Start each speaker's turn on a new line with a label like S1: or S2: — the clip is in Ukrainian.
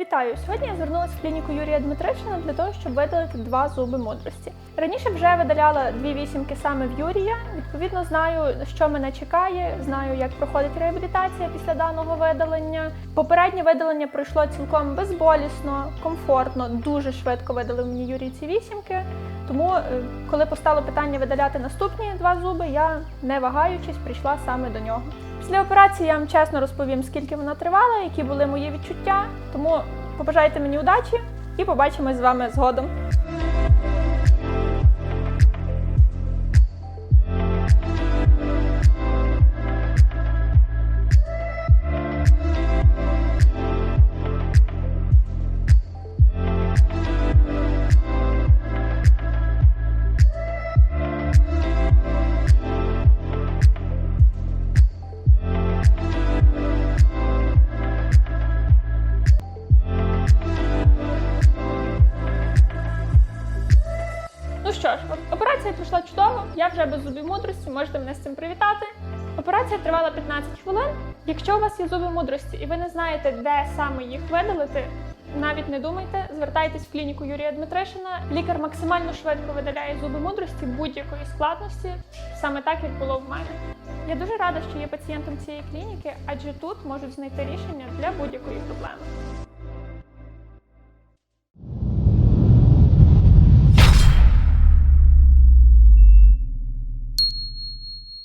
S1: Вітаю! Сьогодні я звернулася в клініку Юрія Дмитришина для того, щоб видалити два зуби мудрості. Раніше вже видаляла дві вісімки саме в Юрія. Відповідно, знаю, що мене чекає, знаю, як проходить реабілітація після даного видалення. Попереднє видалення пройшло цілком безболісно, комфортно, дуже швидко видалив мені Юрій ці вісімки. Тому, е, коли постало питання видаляти наступні два зуби, я не вагаючись прийшла саме до нього. Після операції я вам чесно розповім, скільки вона тривала, які були мої відчуття. Тому побажайте мені удачі і побачимось з вами згодом. Що ж, операція пройшла чудово. Я вже без зубів мудрості, можете мене з цим привітати. Операція тривала 15 хвилин. Якщо у вас є зуби мудрості і ви не знаєте, де саме їх видалити, навіть не думайте, звертайтесь в клініку Юрія Дмитришина. Лікар максимально швидко видаляє зуби мудрості будь-якої складності, саме так як було в мене. Я дуже рада, що є пацієнтом цієї клініки, адже тут можуть знайти рішення для будь-якої проблеми.